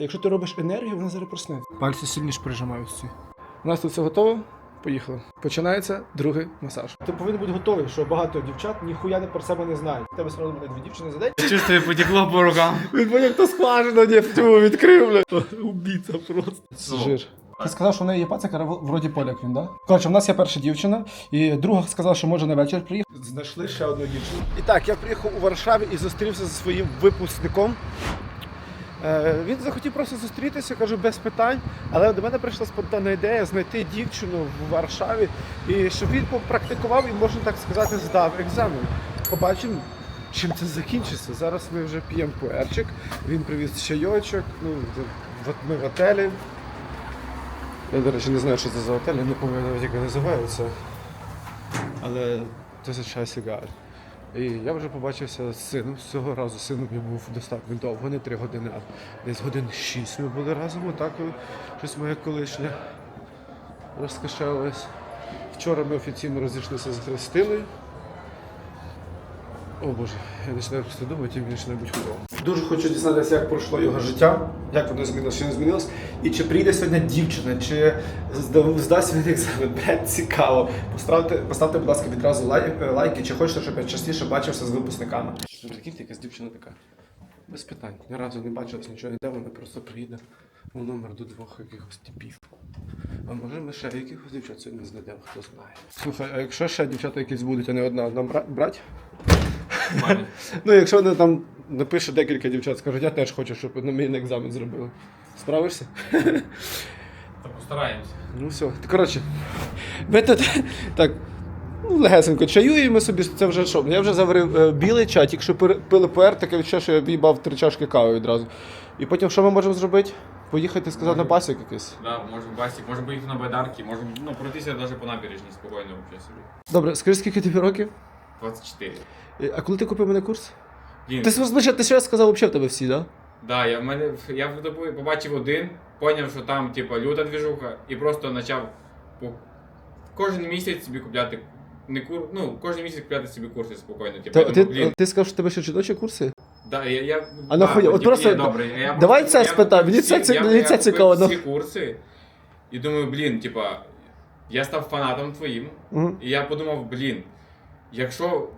Якщо ти робиш енергію, вона зараз проснеться. Пальці сильніше прижимаються. У нас тут все готово. Поїхали. Починається другий масаж. Ти повинен бути готовий, що багато дівчат ніхуя не про себе не знають. Тебе сразу буде дві дівчини за день. Чувствую, потекло по рукам. Він поняв, хто скважину не в тьому відкрив, бля. Убійця просто. Жир. Ти сказав, що в неї є пацик, а вроді поляк він, да? Коротше, в нас є перша дівчина, і друга сказала, що може на вечір приїхати. Знайшли ще одну дівчину. І так, я приїхав у Варшаві і зустрівся зі своїм випускником. Е, він захотів просто зустрітися, кажу, без питань. Але до мене прийшла спонтанна ідея знайти дівчину в Варшаві, і щоб він попрактикував і, можна так сказати, здав екзамен. Побачимо, чим це закінчиться. Зараз ми вже п'ємо пуерчик, він привіз чайочок, ну, ми в готелі. Я, до речі, не знаю, що це за готель, я не пам'ятаю, як називається. Але це звичайно сигар. І я вже побачився з сином. З цього разу сином я був достатньо довго, не три години, а десь годин шість ми були разом. Отак щось моє колишнє розкошелилось. Вчора ми офіційно розійшлися з Христиною. О Боже, я починаю просто думати, мені починає бути худово. Дуже хочу дізнатися, як пройшло його життя, як воно змінилося, чи не змінилось, і чи прийде сьогодні дівчина, чи зда- здасть він екзамен. Блядь, цікаво. Поставте, поставте, будь ласка, відразу лайк, е, лайки, чи хочете, щоб я частіше бачився з випускниками. Прикиньте, якась дівчина така. Без питань. Ні разу не бачилась, нічого не де, вона просто приїде у номер до двох якихось типів. А може ми ще якихось дівчат сьогодні знайдемо, хто знає. Слухай, а якщо ще дівчата якісь будуть, а не одна, бра- брать? Ну, якщо вони там напише декілька дівчат, скажуть, я теж хочу, щоб на мій екзамен зробили. Справишся? Та постараємося. Ну все. Коротше, ми тут так. Ну, легесенько чаюємо собі, це вже що? Я вже заварив е, білий чай, тільки що пир- пили пуер, таке відчуття, що я в'їбав три чашки кави відразу. І потім що ми можемо зробити? Поїхати сказати на пасік якийсь. Да, можемо басик, можемо поїхати на байдарки, можемо ну, пройтися навіть по набережній спокійно взагалі собі. Добре, скажи, скільки тобі років? 24. Е, А коли ти купив мене курс? Блін, Ти слухай, ти ще сказав, взагалі в тебе всі, так? Да? да, я, в мене, я побачив один, поняв, що там типа люта двіжуха, і просто почав по, кожен місяць собі купляти не кур, ну, кожен місяць купляти собі курси спокійно. Типу, Та, я ти, блін, ти сказав, що тебе ще жіночі курси? Да, я, я, А нахуя? От типу, просто- добре, я Давай це я спитаю, купив мені це всі- я- мені я це цікаво, всі ну. курси, і думаю, блін, типа, я став фанатом твоїм, Угу. і я подумав, блін, якщо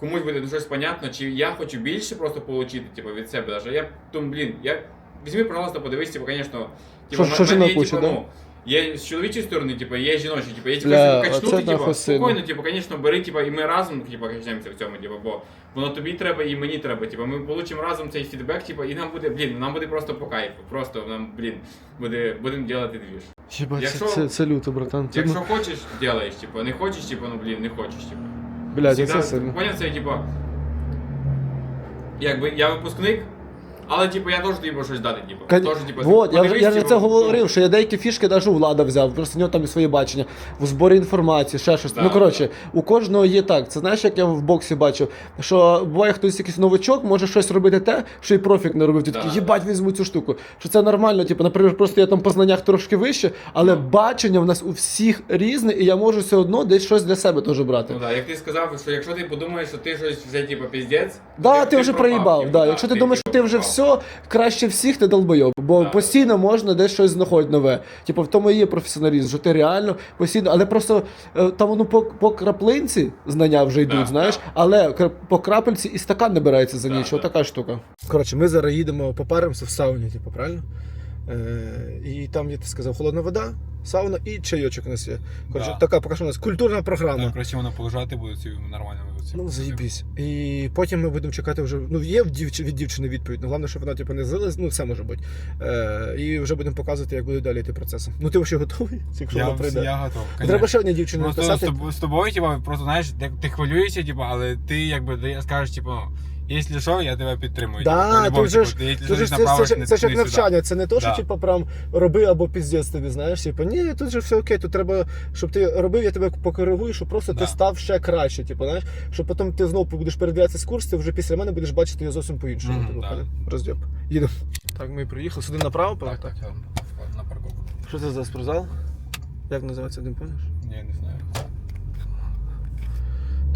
комусь буде щось понятно, чи я хочу більше просто отримати, типу, від себе даже, я думаю, блін, я візьми, пожалуйста, подивись, типу, звісно, Що- що жінок учить, да? ну, Є з чоловічої сторони, типу, є жіночі, типу, є типу, качнути, типу, спокійно, типу, звісно, бери, типу, і ми разом, типу, качнемося в цьому, типу, бо воно тобі треба і мені треба, типу, ми получимо разом цей фідбек, типу, і нам буде, блін, нам буде просто по кайфу, просто нам, блін, буде, будемо робити двіж. Якщо- це, це, це люто, братан. Якщо хочеш, делаєш, типу, не хочеш, типу, ну, блін, не хочеш, типу. Блядь, це сильно. Поняв, це, типу, якби я випускник, але, типу, я теж тобі щось дати, типу, Кон- теж, типу, вот, я, вже- я вже типу, це ну, говорив, що я деякі фішки навіть у влада взяв, просто в нього там і своє бачення, в зборі інформації, ще щось. Да, ну коротше, у кожного є так. Це знаєш, як я в боксі бачив, що буває хтось якийсь новачок, може щось робити те, що і профік не робив. Ти Да. такий, їбать, візьму цю штуку. Що це нормально, типу, наприклад, просто я там по знаннях трошки вище, але бачення в нас у всіх різне, і я можу все одно десь щось для себе теж брати. Ну, да, як ти сказав, що якщо ти подумаєш, що ти щось вже, типу, піздець, Да, ти, вже пропав, проїбав. типу, Да. Якщо ти думаєш, що ти вже пропав. Все, краще всіх ти долбойоб. Бо Да. постійно можна десь щось знаходити нове. Типу, в тому і є професіоналізм, що ти реально постійно, але просто е, там воно по, по краплинці знання вже йдуть, Да, знаєш, але по крапельці і стакан не береться за ніч. да. Така штука. Коротше, ми зараз їдемо, попаримося в сауні, типу, правильно? Е, і там, я ти сказав, холодна вода, сауна і чайочок у нас є. Коротше, Да. така поки що у нас культурна програма. Так, краще воно полежати буде ці нормально. Ці- Ну, заїбісь. І потім ми будемо чекати вже. Ну, є дівч... від дівчини відповідь. Ну, головне, щоб вона типу, не злилась, ну, все може бути. Е, і вже будемо показувати, як буде далі йти процеси. Ну, ти вже готовий, якщо Я, вона прийде. я готовий. Треба ще одній дівчині з, написати. тобою, з тобою, типа, просто знаєш, ти, хвилюєшся, типу, але ти якби скажеш, типу, якщо що, я тебе підтримую. Да, по-любому, тут ж- ти, ж це, це, ж- це ж як навчання, це не то, що Да. типу, прям роби або піздець тобі, знаєш. Типу, ні, тут же все окей, тут треба, щоб ти робив, я тебе покоригую, щоб просто ти став ще краще. Типу, знаєш, щоб потім ти знову будеш передивлятися з курсу, ти вже після мене будеш бачити його зовсім по-іншому. Типу, да. Роздьоб. Їдемо. Так, ми приїхали. Сюди направо, Так, так, так. На парковку. Що це за спортзал? Як називається, не пам'ятаєш? Ні, не знаю.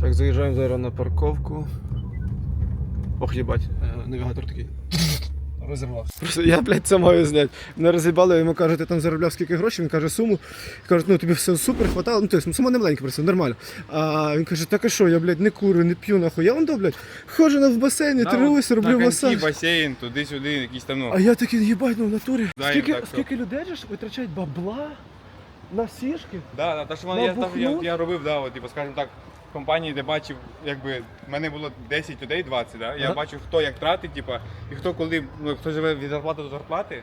Так, заїжджаємо зараз на парковку. Ох, їбать, е, навігатор такий. розірвався. Просто я, блядь, це маю зняти. Мене роз'їбали, йому кажуть, ти там заробляв скільки грошей, він каже суму. Кажуть, ну тобі все супер, хватало. Ну, тобто, сума не маленька, просто нормально. А він каже, так а що, я, блядь, не курю, не п'ю, нахуй. Я он до, блядь, ходжу на в басейні, тренуюся, роблю масаж. басейн, туди-сюди, якісь там, ну. А я такий, їбать, ну в натурі. Да, скільки, так, скільки людей ж витрачають бабла на сішки? Да, да, та що На мене, я, я, я робив, да, от, типу, скажімо так, компанії, де бачив, якби, в мене було 10 людей, 20, да? я Ага. бачив, хто як тратить, типу, і хто коли, ну, хто живе від зарплати до зарплати,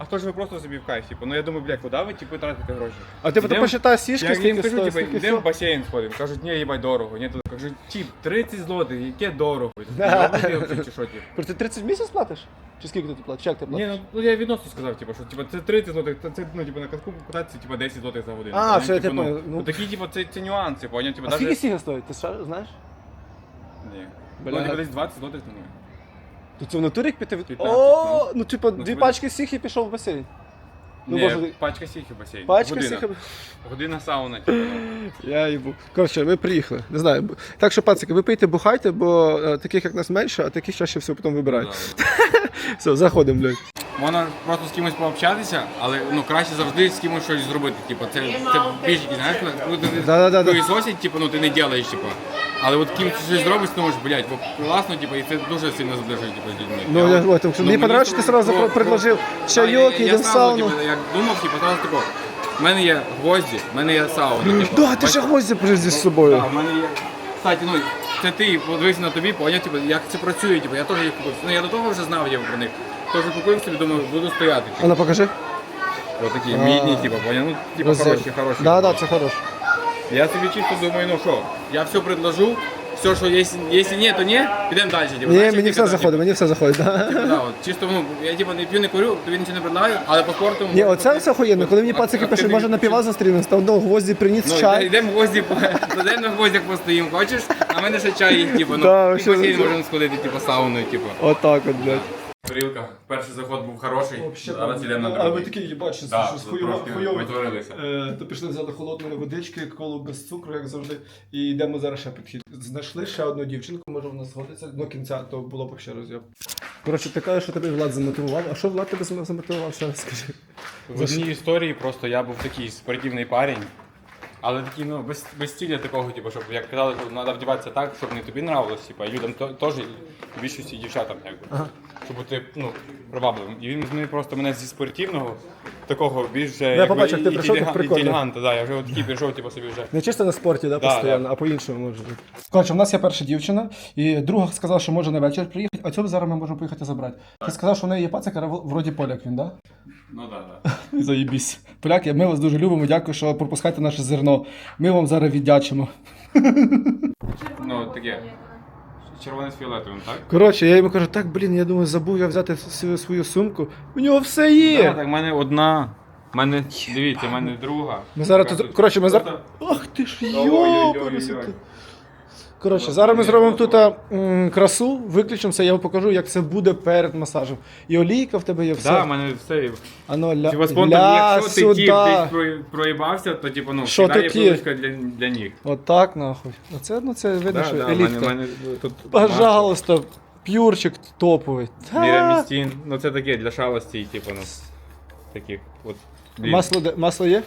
а хто живе просто собі в кайф, типу, ну я думаю, блядь, куди ви, типу, тратите гроші? А ти потім посчитай сішки, Я скільки їм кажу, стоїть, типу, скільки йдемо в все. басейн сходимо. Кажуть, ні, їбать, дорого. Ні, тут кажуть, тіп, 30 злотих, яке дорого. Я чи що, типу? Просто ти 30 в місяць платиш? Чи скільки ти платиш? Як ти Ні, платиш? ну, ну я відносно сказав, типу, що типу, це 30 злотих, це, це ну, типу, на катку покататися, типу, 10 злотих за годину. А, все, я Типу, тебе ну, понял. Ну. ну, такі, типу, це, це нюанси, поняв? Типу, А даже... скільки сіга стоїть? Ти ще знаєш? Ні. Бля. Ну, типу, десь 20 злотих, ну, ні. То це в натурі піти від... 15, О, ну типа Ну, дві пачки сіх і пішов в басейн. Ну, Ні, боже, пачка сіхи басейн. Пачка Година. сіх. Година сауна, типу, ну. Я їбу. Коротше, ми приїхали. Не знаю. б- Так що, пацики, ви пийте, бухайте, бо е, таких як нас менше, а таких чаще всього потім вибирають. Да. Все, заходимо, блядь. Можна просто з кимось пообщатися, але ну краще завжди з кимось щось зробити. Типу, це, це більш знаєш, коли ти Да-да-да-да. пилісосить, типу, ну ти не робиш, типу. Але от кимось щось зробиш, ти думаєш, блядь, бо класно, типу, і це дуже сильно зближує типу, з людьми. Ну, я, от, тому мені понравилось, що ти сразу про- предложив про- чайок, я- я йдемо в сразу, сауну. Типу, як думав, типу, сразу тако. В мене є гвозді, в мене є сауна. Типу, Да, ти ще гвозді привезли з собою. Так, в мене є. Кстати, ну це ти подивився на тобі, поняв, типу, як це працює, типу, я теж їх купив. Ну я до того вже знав я про них. Тож купив собі, думаю, буду стояти. А ну покажи. Ось такі А. мідні, типу, поняв, ну, типу, хороші, хороші. Да, да, це хороше. Я собі чисто думаю, ну що, я все предложу, все, що якщо, якщо ні, то ні, підемо далі. Типу, Ні, Значить, мені все да, заходить, мені все заходить. Да. Типу, да, от, чисто, ну, я типу не п'ю, не курю, тобі нічого не предлагаю, але по спорту... Ні, оце все охуєнно. Коли мені А- пацики а ти пишуть, може на піва зустрінемось, там ну, гвозді приніс Ну, чай. йдемо в гості, йдемо на гвоздях постоїмо, хочеш? А в мене ще чай, є, типу, ну, Да, і вообще, басейн це- можемо сходити, типу, сауною, типу. Отак от, блядь. Тарілка, перший заход був хороший, зараз йдемо на А ви другий. такі, їбать, що Да, щось хуйово. трошки хуйово. витворилися. Е, То пішли взяли холодної водички, колу без цукру, як завжди. І йдемо зараз ще підхід. Знайшли ще одну дівчинку, може вона згодиться до кінця, то було б ще роз'єб. Коротше, ти кажеш, що тебе Влад замотивував. А що Влад тебе зам- замотивував? Скажи. В одній історії просто я був такий спортивний парень. Але такий, ну, без, без цілі такого, типу, щоб як казали, що треба вдіватися так, щоб не тобі нравилось, типу, а людям то- теж і більшості дівчатам, якби. Щоб бути ну, привабливим. І він змінив просто мене зі спортивного, такого більш Я побачив, як ти прийшов, так інтеліга- прикольно. інтеліганта, да, я вже от такий прийшов, типу, собі вже. Не чисто на спорті, да, Да, постійно, да. а по-іншому може бути. Коротше, в нас є перша дівчина, і друга сказала, що може на вечір приїхати, а цього зараз ми можемо поїхати забрати. Ти сказав, що в неї є пацик, а вроді поляк він, да? Ну так, да, так. Заєбісь. Поляки, ми вас дуже любимо, дякую, що пропускаєте наше зерно. Ми вам зараз віддячимо. Ну, таке. Червоне з фіолетовим, так? Коротше, я йому кажу, так, блін, я думаю, забув я взяти свою, свою сумку. У нього все є. Так, так, в мене одна. В мене, дивіться, в мене друга. Ми зараз тут. Коротше, ми зараз. Ах ти ж Ой-ой-ой-ой-ой. йопарасоти. Коротше, зараз ми зробимо тут м, красу, виключимося, я вам покажу, як це буде перед масажем. І олійка в тебе є все. Да, в мене все. Ано, ля, Типа спонтан, ля якщо ти тіп десь про- проїбався, то типу, ну, Що кидає пилочка для, для них. Отак, нахуй. Оце, ну це видно, що да, в елітка. мене, тут Пожалуйста, п'юрчик топовий. Та. Мірамістін. Ну це таке для шалості, типу, ну, таких. От, блін. Масло, де- масло є?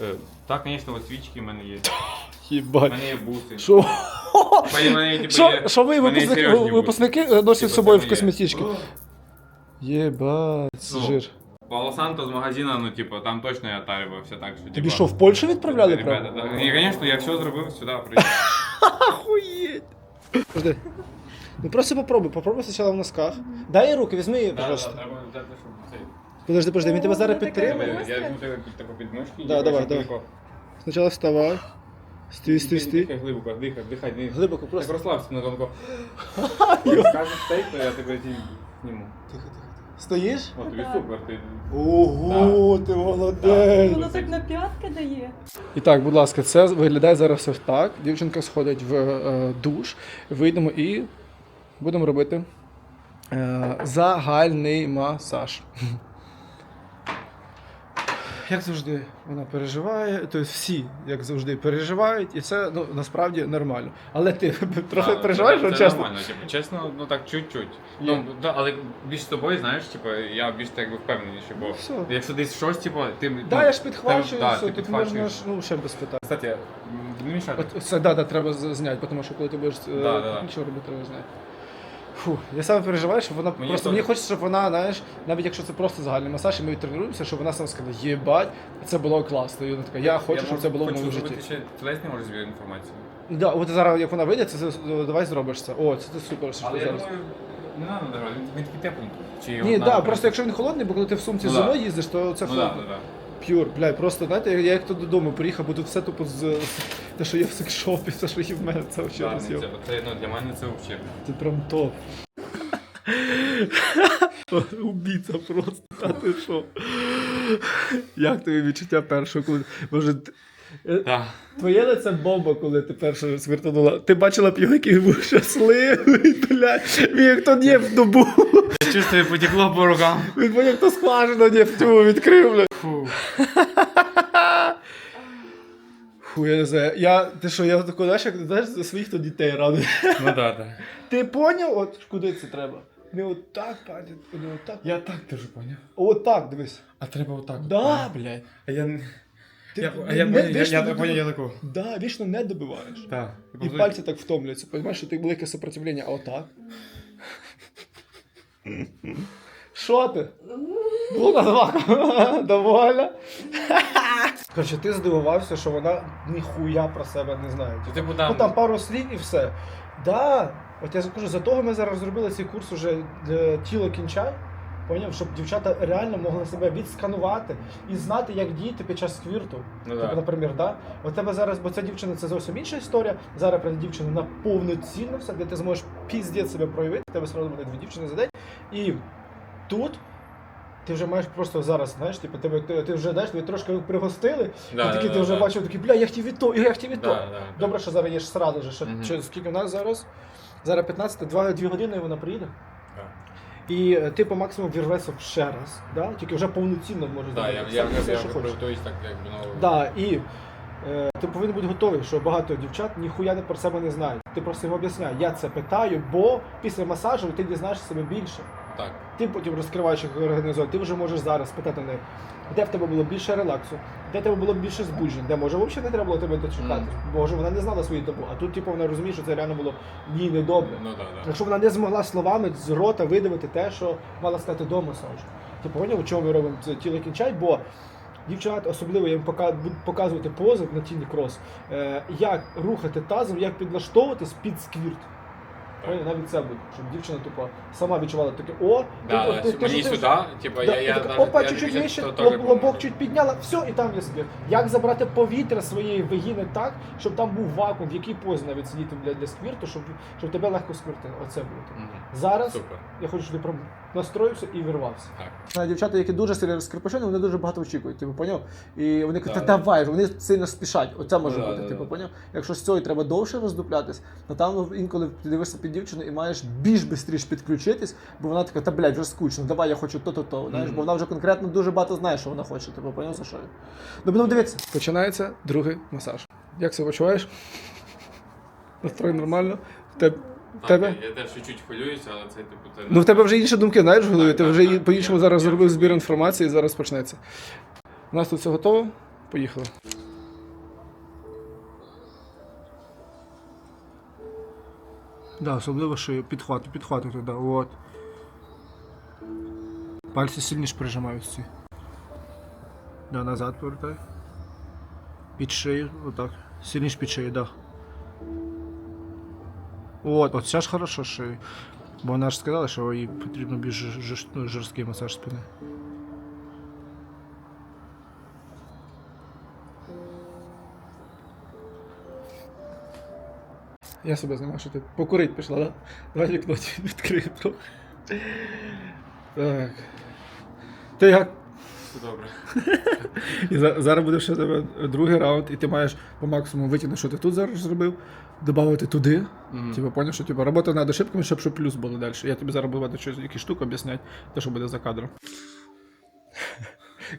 Е, Так, звісно, от свічки в мене є. В Їбать. мене є буси. Що? Типу, Що, що ви, випускники, випускники носять Типу, з собою в косметички? Єбать, Ну, жир. Пало Санто з магазина, ну, типу, там точно я таривався так, що, Тобі типу, що, в Польщу відправляли Ребята, прямо? да. І, звісно, я все зробив сюди, приїхав. Охуєть. Подожди. Ну просто попробуй, попробуй спочатку в носках. Дай їй руки, візьми її, Да, да, пожалуйста. треба взяти, щоб цей. Подожди, подожди, він тебе зараз підтримує. Я візьму тебе під таку підмишки. Да, давай, давай. Спочатку вставай. Стій, стій, стій. Дихай глибоко, дихай, дихай, дихай. Глибоко, Так просто. розслабся на тонко. Скажеш стей, то я тебе зніму. Тихо, тихо. Стоїш? О, тобі супер, ти. Ого, ти молодець. Воно так на п'ятки дає. І так, будь ласка, це виглядає зараз все так. Дівчинка сходить в е, душ, вийдемо і будемо робити е, загальний масаж. Як завжди, вона переживає, тобто всі, як завжди, переживають, і це ну, насправді нормально. Але ти трохи Да, переживаєш, це, от це чесно. нормально, типу, чесно, ну так чуть-чуть. Ну, да, але більш з тобою, знаєш, типу, я більш так би впевненіший, бо Все. якщо десь щось, типу, ти. Да, ну, я ж підхвачую, да, все, ти тут можна підхвачуєш. ж, ну, ще без питань. Кстати, не мішати. От це да, да, треба з- зняти, тому що коли ти будеш Да, да, да. нічого робити, треба зняти. Фу, я саме переживаю, щоб вона Мені просто теж. мені хочеться, щоб вона, знаєш, навіть якщо це просто загальний масаж, і ми тренуємося, щоб вона сама сказала, єбать, це було класно. І вона така, я хочу, щоб можу- це було в моєму житті. ще телесні може збір інформацію. Да, от зараз, як вона вийде, це, це давай зробиш це. О, це, це супер, що Але ти я зараз. думаю, не треба даже, він, він такий тепленький. Чи Ні, так, да, просто якщо він холодний, бо коли ти в сумці Ну, да. зимою їздиш, то це Ну да, холодно. да, да. П'юр, блядь, просто знаєте, я як то додому приїхав, бо тут все тупо з з- те, що є в секшопі, все, що є в мене, це Да, взагалі роз'єм. це, це, ну, для мене це взагалі. Це прям топ. Убійця просто. А ти що? Як тобі відчуття першого, коли. Може, т- Так. твоє лице бомба, коли ти перше звертанула. Ти бачила б його, який був щасливий, блядь. Він як то в добу. Я чувствую, потекло по рукам. Він був як то скважину не в тьму відкрив, блядь. Фу. Фу, я не знаю. Я, ти що, я тако, знаєш, як знаєш, за своїх то дітей радий. Ну да, да. Ти поняв, от куди це треба? Не отак, пані, не отак. Я так теж поняв. Отак, дивись. А треба отак. Да, блядь. А я не. Ти Я, не- я, не- поняв, я, вічно я, не я, поняв, я доби- таку. Да, вічно не добиваєш. Так. І пальці так втомлюються. Понимаєш, що ти велике сопротивлення, а отак. Що ти? Луна два. Довольна? Короче, ти здивувався, що вона ніхуя про себе не знає. То типу Ну там. там пару слів і все. Да, от я кажу, за того ми зараз зробили цей курс уже е, тіло кінчай. Поняв, щоб дівчата реально могли себе відсканувати і знати, як діяти під час сквірту. Ну, Тобто, да. наприклад, да? у тебе зараз, бо ця дівчина це зовсім інша історія. Зараз прийде дівчина на повноцінно все, де ти зможеш піздець себе проявити, в тебе сразу буде дві дівчини за день. І тут ти вже маєш просто зараз, знаєш, типу, тебе ти, ти вже знаєш, тебе трошки пригостили, Да, і такий да, ти да, вже да. бачив, такий, бля, я хотів і то, я хотів то. Да, да, да. Добре, що зараз є ж сразу же. Що, Мгм. що, скільки в нас зараз? Зараз 15, 2, 2 години і вона приїде. І е, ти по максимуму вірвешся ще раз, да? тільки вже повноцінно можеш Да, зробити я, все, я, все, я, що готуюсь так, якби, ну... Да, і е, ти повинен бути готовий, що багато дівчат ніхуя не про себе не знають. Ти просто їм об'ясняй, я це питаю, бо після масажу ти дізнаєшся себе більше. Так. Ти потім розкриваєш їх організувати, ти вже можеш зараз питати неї, де в тебе було більше релаксу, де тебе було більше збуджень, де може взагалі не треба було тебе дочекати. Бо може вона не знала свої табу, а тут типу, вона розуміє, що це реально було їй недобре. Ну да, да. Якщо вона не змогла словами з рота видавити те, що мала сказати до масажу. Типу, поняв, чому ми робимо це тіло кінчай, бо дівчат, особливо я їм показувати пози на тіні крос, е, як рухати тазом, як підлаштовуватись під сквірт. Поняв, навіть це буде, щоб дівчина тупо сама відчувала таке, о, Да, ти- да, ти- ти- мені ти- сюди, типу, Да, я, і я, така, опа, я чуть-чуть вище, то- лоб- лобок помню. чуть підняла, все, і там є сквір. Як забрати повітря з своєї вагіни так, щоб там був вакуум, в якій позі навіть сидіти для, для сквірту, щоб, щоб тебе легко сквіртило. Оце буде. Мгм. Зараз Супер. я хочу, щоб ти прям настроївся і вирвався. Так. Дівчата, які дуже сильно розкрепощені, вони дуже багато очікують, типу, поняв? І вони кажуть, Да, та да. давай, вони сильно спішать. Оце може Да, бути, да, типу, да. поняв? Якщо з цього треба довше роздуплятись, то там ну, інколи ти дивишся під дівчину і маєш більш швидше підключитись, бо вона така, та блядь, вже скучно, давай я хочу то-то, то. Знаєш, бо вона вже конкретно дуже багато знає, що вона хоче, типу, поняв за що. Ну, будемо дивитися. Починається другий масаж. Як себе почуваєш? Настрой нормально? В тебе? Так, тебе? Я, теж чуть-чуть хвилююся, але це типу це. Ну, в тебе вже інші думки, знаєш, в голові. Так, Ти так, вже так. по-іншому Я- зараз я зробив збір інформації і зараз почнеться. У нас тут все готово. Поїхали. Да, особливо шию. Підхвати, підхвати туди. От. Пальці сильніше прижимаються. Да, назад повертай. Під шию, отак. Сильніше під шию, да. От, от це ж хорошо шию. Бо вона ж сказала, що їй потрібно більш ну, жорсткий масаж спини. Я себе знімаю, що ти покурить пішла, да? Давай вікно відкрию трохи. Так. Ти як? Все добре. І за- зараз буде ще тебе другий раунд, і ти маєш по максимуму витягнути, що ти тут зараз зробив, додати туди. Мгм. Типу, поняв, що типу, робота над ошибками, щоб, щоб плюс було далі. Я тобі зараз буду щось, якісь штуки об'ясняти, те, що буде за кадром.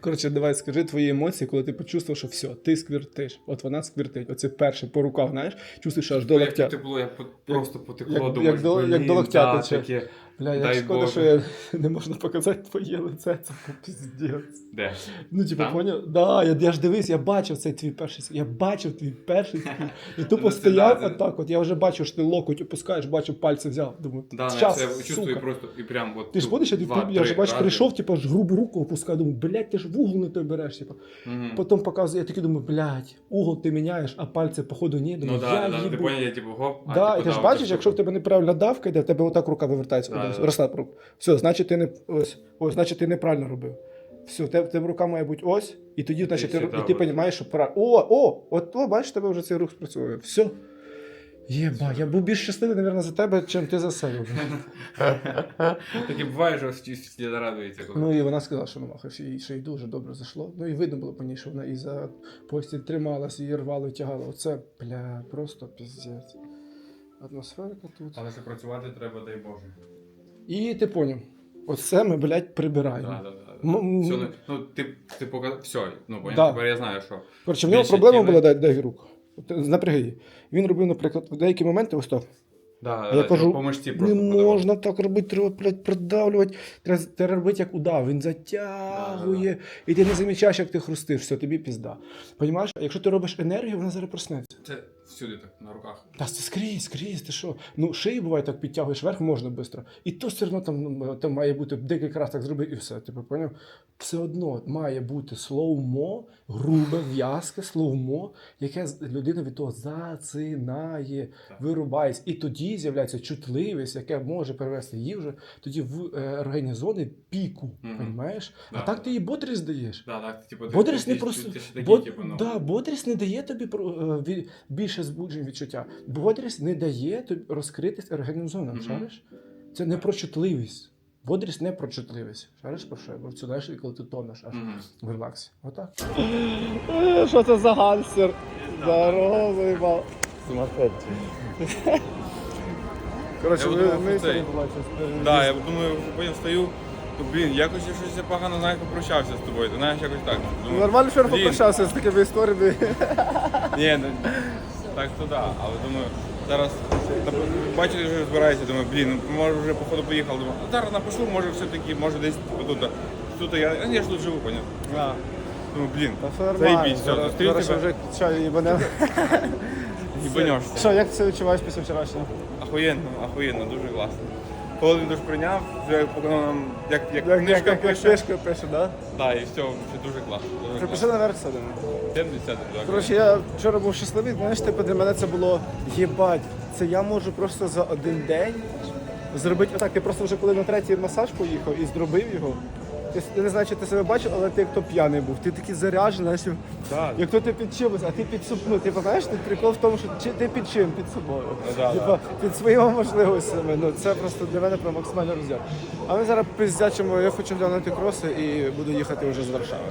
Коротше, давай скажи твої емоції, коли ти почувствував, що все, ти сквіртиш. От вона сквіртить. Оце перше по руках, знаєш, чувствуєш, що аж до Як локтя. тут було, як просто потекло, як- думаєш, як до- як до локтя тече. таке. Бля, як шкода, Боже. що я не можна показати твоє лице, це піздець. Де? Ну, типу, поняв? Да, я, я ж дивись, я бачив цей твій перший сквір. Я бачив твій перший сквір. І тупо Ну, стояв да, це- отак, от я вже бачив, що ти локоть опускаєш, бачив, пальці взяв. Думаю, Да, щас, це я сука. чувствую просто і прям от. Ти ж будеш, я, я ж три бачиш, прийшов, типу, грубу руку опускаю, думаю, блядь, ти ж в угол не той береш, типу. Мгм. Потім показує, я такий думаю, блядь, угол ти міняєш, а пальці, походу, ні. Ну Думаю, да, я да, да, ти їбу. поняв, я типу гоп, а Да, типу, і ти ж бачиш, оце якщо в тебе неправильна давка йде, в тебе отак рука вивертається. Да, ось, да. Розслаб руку. Все, значить ти не ось, ось, значить ти неправильно робив. Все, в тебе, в тебе рука має бути ось, і тоді, значить, ти, і ти ось. розумієш, що пора. О, о, от о, бачиш, в тебе вже цей рух спрацьовує. Все. Єба, я був більш щасливий, мабуть, за тебе, чим ти за себе. Таке буває, що всі радуються. коли- Ну і вона сказала, що Номаха, що їй, що їй дуже добре зайшло. Ну і видно було по ній, що вона і за постіль трималась, і рвало, і тягала. Оце, бля, просто піздець. Атмосферка тут. Але що працювати треба, дай Боже. І ти поняв. Оце ми, блядь, прибираємо. Да, да, да. М- Все, ну, ну, ти, ти показав, все, ну, поняв, Да. тепер я знаю, що. Коротше, в нього Більше проблема була дай, дай руку. От, Напряги. Він робив, наприклад, в деякі моменти ось так. Да, А я кажу, не подавав. можна так робити, треба, блядь, продавлювати. Треба, треба робити як удав. Він затягує. І ти не замічаєш, як ти хрустиш, все, тобі пізда. Понімаєш? А якщо ти робиш енергію, вона зараз проснеться. Це всюди так, на руках. Та це скрізь, скрізь, ти що? Ну, шиї буває так підтягуєш вверх, можна швидко. І то все одно там, ну, там має бути декілька разів так зробити і все. Типу, поняв? Все одно має бути слоумо, грубе, в'язке слоумо, яке людина від того зацинає, вирубається. І тоді з'являється чутливість, яке може перевести її вже тоді в е, органі зони піку. Понімаєш? Да. А так ти її бодрість даєш. Да, так, типу, Бодрість не просто типу, ну. да, бодрість не дає тобі е, ві- більше збуджень відчуття. Бодрість не дає тобі розкритись ергенним зонам. Мгм. Шариш? Це не про чутливість. Бодрість не про чутливість. Шариш про що? Бо це знаєш, коли ти тонеш аж Мгм. в релаксі. Отак. Що це за гангстер? Здоровий бал. Сумасшедший. Коротше, Я ми, побачили. Да, я думаю, потім встаю, ну блін, якось я щось погано знаєш, попрощався з тобою. Ти знаєш, якось так. Думаю, Нормально, що я попрощався з такими історіями. Ні, ну, так то да, але думаю, зараз бачили, бачу, вже збираюся, думаю, блін, ну, може вже походу поїхав. Думаю, «А зараз напишу, може все-таки, може десь типу, тут. Тут я, а, я ж тут живу, поняв. Думаю, блін, Та все нормально. заїбісь, все, Зараз- зустрів зараз тебе вже чаю їбанем. і банешся. Що, як ти себе відчуваєш після вчорашнього? Охуєнно, охуєнно, дуже класно. Коли він дуже прийняв, вже показав нам, як, як, книжка пише. книжка пише, да? Так, і все, все дуже класно. Дуже класно. пішли наверх садимо. 70 так. Коротше, я вчора був щасливий, знаєш, типу для мене це було єбать. Це я можу просто за один день зробити отак. Я просто вже коли на третій масаж поїхав і зробив його. Ти, я не знаю, чи ти себе бачив, але ти як то п'яний був. Ти такий заряджений, знаєш, Так. як то ти під чимось, а ти під собою. Ну, ти знаєш, ти прикол в тому, що чи ти під чим? Під собою. Ну, да, Типа, під своїми можливостями. Ну, це просто для мене прям максимально розгляд. А ми зараз пиздячимо, я хочу глянути кроси і буду їхати вже з Варшави.